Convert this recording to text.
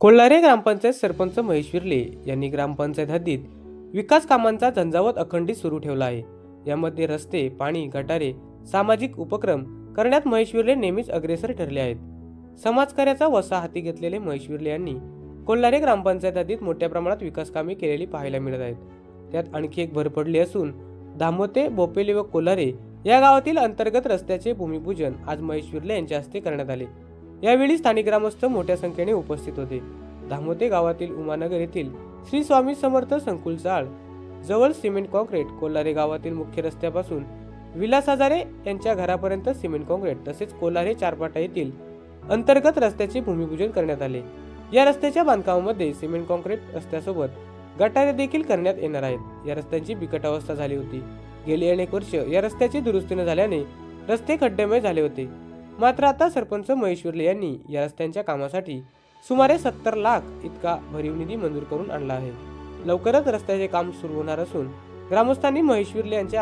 कोल्हारे ग्रामपंचायत सरपंच महेश विर्ले यांनी ग्रामपंचायत हद्दीत विकास कामांचा झंझावत अखंडित सुरू ठेवला आहे. यामध्ये रस्ते पाणी गटारे सामाजिक उपक्रम करण्यात महेश विर्ले नेहमीच अग्रेसर ठरले आहेत. समाजकार्याचा वसा हाती घेतलेले महेश विर्ले यांनी कोल्हारे ग्रामपंचायत हद्दीत मोठ्या प्रमाणात विकास कामे केलेली पाहायला मिळत आहेत. त्यात आणखी एक भर पडली असून धामोते बोपेले व कोल्हारे या गावातील अंतर्गत रस्त्याचे भूमिपूजन आज महेश विर्ले यांच्या हस्ते करण्यात आले. यावेळी स्थानिक ग्रामस्थ मोठ्या संख्येने उपस्थित होते. धामोते गावातील उमानगर येथील श्री स्वामी समर्थ संकुल चाळ जवळ सिमेंट कॉन्क्रीट कोल्हारे गावातील मुख्य रस्त्यापासून विलास हजारे यांच्या घरापर्यंत सिमेंट कॉन्क्रीट तसेच कोल्हारे चारपाटा येथील अंतर्गत रस्त्याचे भूमिपूजन करण्यात आले. या रस्त्याच्या बांधकामामध्ये सिमेंट कॉन्क्रीट रस्त्यासोबत गटारे देखील करण्यात येणार आहेत. या रस्त्यांची बिकट अवस्था झाली होती. गेली अनेक वर्ष या रस्त्याची दुरुस्ती न झाल्याने रस्ते खड्डेमय झाले होते. मात्र आता सरपंच महेश्वरले यांनी या रस्त्यांच्या कामासाठी सुमारे सत्तर लाख इतका भरीव निधी मंजूर करून आणला आहे. लवकरच रस्त्याचे काम सुरू होणार असून ग्रामस्थांनी महेश्वरले यांच्या